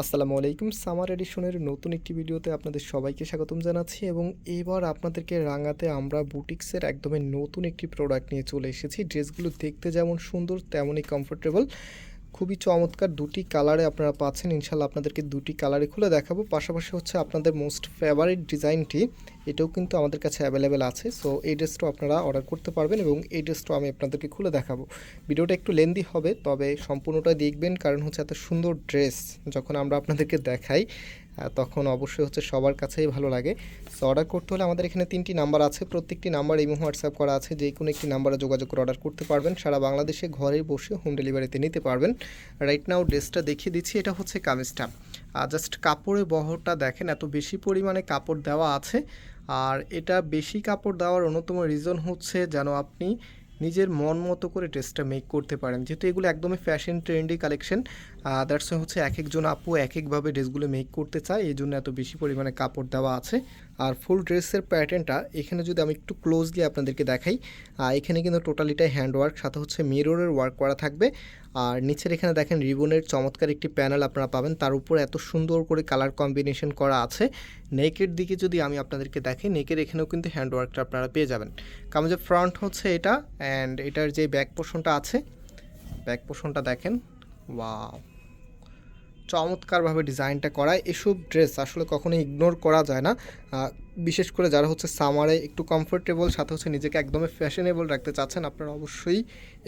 আসসালামু আলাইকুম। সামার এডিশনের নতুন একটি ভিডিওতে আপনাদের সবাইকে স্বাগতম জানাচ্ছি এবং এবার আপনাদেরকে রাঙাতে আমরা বুটিক্সের একদমই নতুন একটি প্রোডাক্ট নিয়ে চলে এসেছি। ড্রেসগুলো দেখতে যেমন সুন্দর, তেমনই কমফোর্টেবল খুবই চমৎকার দুটি কালারে আপনারা পাচ্ছেন। ইনশাল্লাহ আপনাদেরকে দুটি কালারে খুলে দেখাবো। পাশাপাশি হচ্ছে আপনাদের মোস্ট ফেভারিট ডিজাইনটি, এটাও কিন্তু আমাদের কাছে অ্যাভেলেবেল আছে। সো এই ড্রেসটাও আপনারা অর্ডার করতে পারবেন এবং এই ড্রেসটাও আমি আপনাদেরকে খুলে দেখাবো। ভিডিওটা একটু লেন্দি হবে, তবে সম্পূর্ণটা দেখবেন, কারণ হচ্ছে এত সুন্দর ড্রেস যখন আমরা আপনাদেরকে দেখাই তখন অবশ্যই হচ্ছে সবার কাছেই ভালো লাগে। সো অর্ডার করতে হলে আমাদের এখানে তিনটি নাম্বার আছে। প্রত্যেকটি নাম্বার এই হোয়াটসঅ্যাপ করা আছে। যে কোনো একটি নাম্বারে যোগাযোগ করে অর্ডার করতে পারবেন। সারা বাংলাদেশে ঘরে বসে হোম ডেলিভারিতে নিতে পারবেন। রাইট নাও ড্রেসটা দেখিয়ে দিচ্ছি। এটা হচ্ছে কামিজটা। জাস্ট কাপড়ের বহরটা দেখেন, এত বেশি পরিমাণে কাপড় দেওয়া আছে। আর এটা বেশি কাপড় দেওয়ার অন্যতম রিজন হচ্ছে যেন আপনি নিজের মন মতো করে ড্রেসটা মেক করতে পারেন। যেহেতু এগুলো একদমই ফ্যাশন ট্রেন্ডি কালেকশন দ্যাটস হচ্ছে এক একজন আপু এক একভাবে ড্রেসগুলো মেক করতে চায়, এই জন্য এত বেশি পরিমাণে কাপড় দেওয়া আছে। আর ফুল ড্রেসের প্যাটার্নটা এখানে যদি আমি একটু ক্লোজলি আপনাদেরকে দেখাই এখানে কিন্তু টোটালিটাই হ্যান্ড ওয়ার্ক সাথে হচ্ছে মিররের ওয়ার্ক করা থাকবে। আর নিচের এখানে দেখেন রিবনের চমৎকার একটি প্যানেল আপনারা পাবেন, তার উপর এত সুন্দর করে কালার কম্বিনেশন করা আছে। নেকের দিকে যদি আমি আপনাদেরকে দেখি নেকের এখানেও কিন্তু হ্যান্ড ওয়ার্কটা আপনারা পেয়ে যাবেন। কারণ যে ফ্রন্ট হচ্ছে এটা অ্যান্ড এটার যে ব্যাক পোর্শনটা আছে ব্যাক পোর্শনটা দেখেন ওয়াও চমৎকারভাবে ডিজাইনটা করায়। এসব ড্রেস আসলে কখনো ইগনোর করা যায় না। বিশেষ করে যারা হচ্ছে সামারে একটু কমফোর্টেবল সাথে হচ্ছে নিজেকে একদমই ফ্যাশনেবল রাখতে চাচ্ছেন, আপনারা অবশ্যই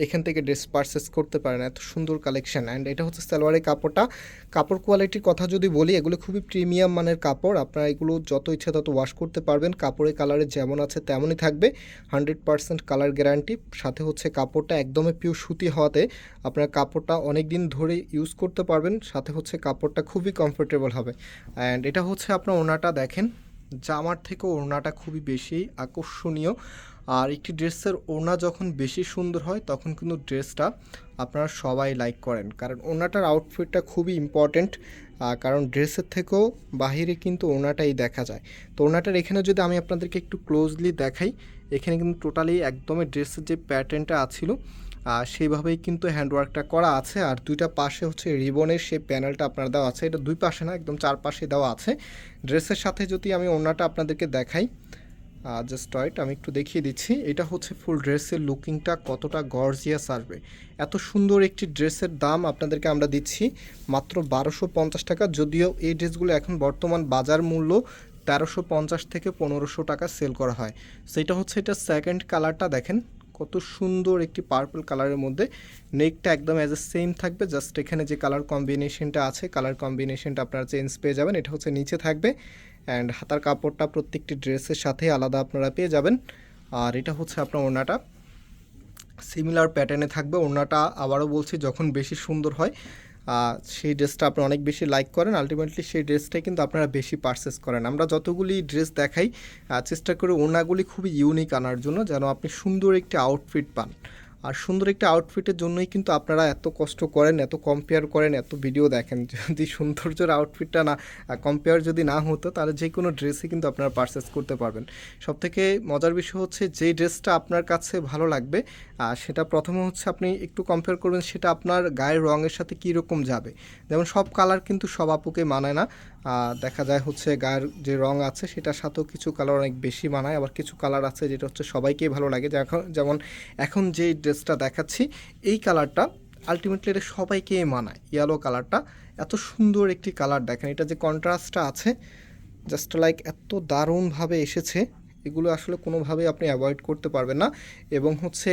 এখান থেকে ড্রেস পারচেস করতে পারেন। এত সুন্দর কালেকশন অ্যান্ড এটা হচ্ছে সালোয়ারের কাপড়টা। কাপড় কোয়ালিটির কথা যদি বলি, এগুলো খুবই প্রিমিয়াম মানের কাপড়। আপনারা এগুলো যত ইচ্ছা তত ওয়াশ করতে পারবেন। কাপড়ের কালারে যেমন আছে তেমনই থাকবে। হান্ড্রেড পার্সেন্ট কালার গ্যারান্টি সাথে হচ্ছে কাপড়টা একদমই পিওর সুতি হওয়াতে আপনার কাপড়টা অনেক দিন ধরে ইউজ করতে পারবেন। সাথে হচ্ছে কাপড়টা খুবই কমফোর্টেবল হবে। অ্যান্ড এটা হচ্ছে আপনার ওনাটা দেখেন। জামার থেকেও ওড়নাটা খুবই বেশি আকর্ষণীয়। আর একটি ড্রেসের ওড়না যখন বেশি সুন্দর হয়, তখন কিন্তু ড্রেসটা আপনারা সবাই লাইক করেন। কারণ ওড়নাটার আউটফিটটা খুবই ইম্পর্ট্যান্ট কারণ ড্রেসের থেকেও বাহিরে কিন্তু ওড়নাটাই দেখা যায়। তো ওড়নাটার এখানে যদি আমি আপনাদেরকে একটু ক্লোজলি দেখাই, এখানে কিন্তু টোটালি একদমই ড্রেসের যে প্যাটার্নটা আছিল সেইভাবেই কিন্তু হ্যান্ডওয়ার্কটা করা আছে। আর দুইটা পাশে হচ্ছে রিবনের সেই প্যানেলটা আপনার দেওয়া আছে। এটা দুই পাশে না, একদম চার পাশে দেওয়া আছে। ড্রেসের সাথে যদি আমি ওড়নাটা আপনাদেরকে দেখাই জাস্ট রাইট আমি একটু দেখিয়ে দিচ্ছি। এটা হচ্ছে ফুল ড্রেসের লুকিংটা কতটা গর্জিয়াস আসবে। এত সুন্দর একটি ড্রেসের দাম আপনাদেরকে আমরা দিচ্ছি মাত্র বারোশো পঞ্চাশ টাকা। যদিও এই ড্রেসগুলো এখন বর্তমান বাজার মূল্য তেরোশো পঞ্চাশ থেকে পনেরোশো টাকা সেল করা হয়। সেটা হচ্ছে এটা সেকেন্ড কালারটা দেখেন। কত সুন্দর একটি পার্পল কালারের মধ্যে। নেকটা একদম অ্যাজ এ সেম থাকবে জাস্ট এখানে যে কালার কম্বিনেশনটা আছে কালার কম্বিনেশনটা আপনারা চেঞ্জ পেয়ে যাবেন, এটা হচ্ছে নিচে থাকবে। অ্যান্ড হাতার কাপড়টা প্রত্যেকটি ড্রেসের সাথে আলাদা আপনারা পেয়ে যাবেন। আর এটা হচ্ছে আপনার ওড়নাটা। সিমিলার প্যাটার্নে থাকবে, ওড়নাটা আবারও বলছি, যখন বেশি সুন্দর হয় সেই ড্রেসটা আপনি অনেক বেশি লাইক করেন। আলটিমেটলি সেই ড্রেসটাই কিন্তু আপনারা বেশি পারচেস করেন। আমরা যতগুলি ড্রেস দেখাই চেষ্টা করি ওনাগুলি খুবই ইউনিক আনার জন্য যেন আপনি সুন্দর একটি আউটফিট পান। আর সুন্দর একটা আউটফিটের জন্যই কিন্তু আপনারা এত কষ্ট করেন, এত কম্পেয়ার করেন, এত ভিডিও দেখেন। যদি সৌন্দর্যের আউটফিটটা না কম্পেয়ার যদি না হতো, তাহলে যে কোনো ড্রেসই কিন্তু আপনারা পারচেস করতে পারবেন। সব থেকে মজার বিষয় হচ্ছে যেই ড্রেসটা আপনার কাছে ভালো লাগবে আর সেটা প্রথমে হচ্ছে আপনি একটু কম্পেয়ার করবেন সেটা আপনার গায়ের রঙের সাথে কী রকম যাবে। যেমন সব কালার কিন্তু সব আপুকে মানায় না দেখা যায় হচ্ছে গায়ের যে রং আছে সেটার সাথেও কিছু কালার অনেক বেশি মানায়। আবার কিছু কালার আছে যেটা হচ্ছে সবাইকেই ভালো লাগে। যেমন এখন যে ড্রেসটা দেখাচ্ছি, এই কালারটা আলটিমেটলি এটা সবাইকেই মানায়। ইয়েলো কালারটা এত সুন্দর একটি কালার দেখেন। এটা যে কন্ট্রাস্টটা আছে জাস্ট লাইক এত দারুণভাবে এসেছে, এগুলো আসলে কোনোভাবেই আপনি অ্যাভয়েড করতে পারবেন না। এবং হচ্ছে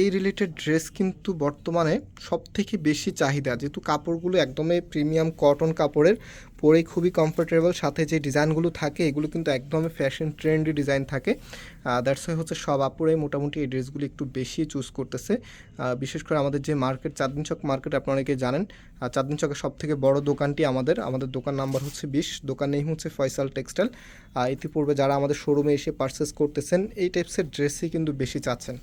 এই রিলেটেড ড্রেস কিন্তু বর্তমানে সব থেকে বেশি চাহিদা। যেহেতু কাপড়গুলো একদমই প্রিমিয়াম কটন কাপড়ের পরে খুবই কমফোর্টেবল সাথে যে ডিজাইনগুলো থাকে, এগুলো কিন্তু একদমই ফ্যাশন ট্রেন্ডি ডিজাইন থাকে। দ্যাটস ওয়াই হচ্ছে সব আপুরাই মোটামুটি এই ড্রেসগুলো একটু বেশি চুজ করতেছে। বিশেষ করে আমাদের যে মার্কেট চাঁদনি চক মার্কেট আপনারা অনেকে জানেন চাঁদনি চকের সব থেকে বড় দোকানটি আমাদের। আমাদের দোকান নাম্বার হচ্ছে বিশ দোকান নেই হচ্ছে ফয়সাল টেক্সটাইল ইতিপূর্বে যারা আমাদের শোরুমে এসে পারচেস করতেছেন, এই টাইপসের ড্রেসই কিন্তু বেশি চাচ্ছেন।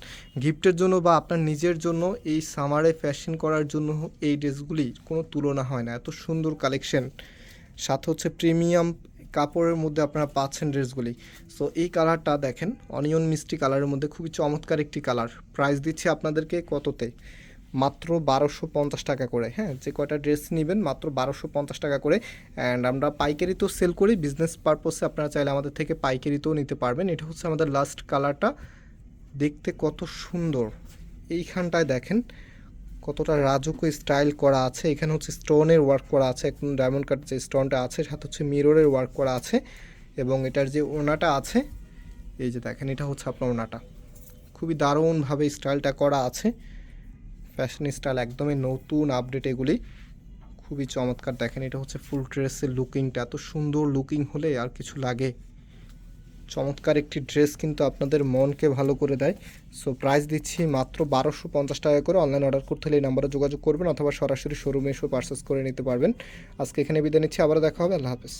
গিফটের জন্য বা আপনার নিজের জন্য এই সামারে ফ্যাশন করার জন্য এই ড্রেসগুলি কোনো তুলনা হয় না। এত সুন্দর কালেকশন সাথে হচ্ছে প্রিমিয়াম কাপড়ের মধ্যে আপনারা পাচ্ছেন ড্রেসগুলি। সো এই কালারটা দেখেন অনিয়ন মিষ্টি কালারের মধ্যে খুবই চমৎকার একটি কালার প্রাইস দিচ্ছি আপনাদেরকে কততে? মাত্র বারোশো পঞ্চাশ টাকা করে। হ্যাঁ যে কয়টা ড্রেস নেবেন মাত্র বারোশো পঞ্চাশ টাকা করে। অ্যান্ড আমরা পাইকারি তো সেল করি বিজনেস পারপসে আপনারা চাইলে আমাদের থেকে পাইকারিতেও নিতে পারবেন। এটা হচ্ছে আমাদের লাস্ট কালারটা দেখতে কত সুন্দর। এইখানটায় দেখেন, কতটা রাজুকো স্টাইল করা আছে। এখানে হচ্ছে স্টোনের ওয়ার্ক করা আছে একদম ডায়মন্ড কাট যে স্টোনটা আছে, সাথে হচ্ছে মিররের ওয়ার্ক করা আছে এবং এটার যে ওনাটা আছে, এই যে দেখেন, এটা হচ্ছে আপনার ওনাটা। খুবই দারুণভাবে স্টাইলটা করা আছে। ফ্যাশন স্টাইল একদমই নতুন আপডেট এগুলি। খুবই চমৎকার দেখেন, এটা হচ্ছে ফুল ড্রেসের লুকিংটা এত সুন্দর লুকিং হলে আর কিছু লাগে। চমৎকার একটি ড্রেস কিন্তু আপনাদের মনকে ভালো করে দেয়। সো প্রাইস দিচ্ছি মাত্র বারোশো পঞ্চাশ টাকা করে। অনলাইন অর্ডার করতে হলে এই নাম্বারে যোগাযোগ করবেন অথবা সরাসরি শোরুমে এসে পার্সেস করে নিতে পারবেন। আজকে এখানে বিদায় নিচ্ছি আবার দেখা হবে। আল্লাহ হাফেজ।